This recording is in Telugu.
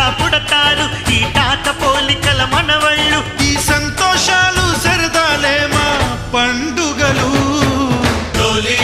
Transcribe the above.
ఇలా పుడతారు. ఈ తాత పోలికల మనవళ్ళు. ఈ సంతోషాలు సరదాలేమా పండుగలు? డోలీ.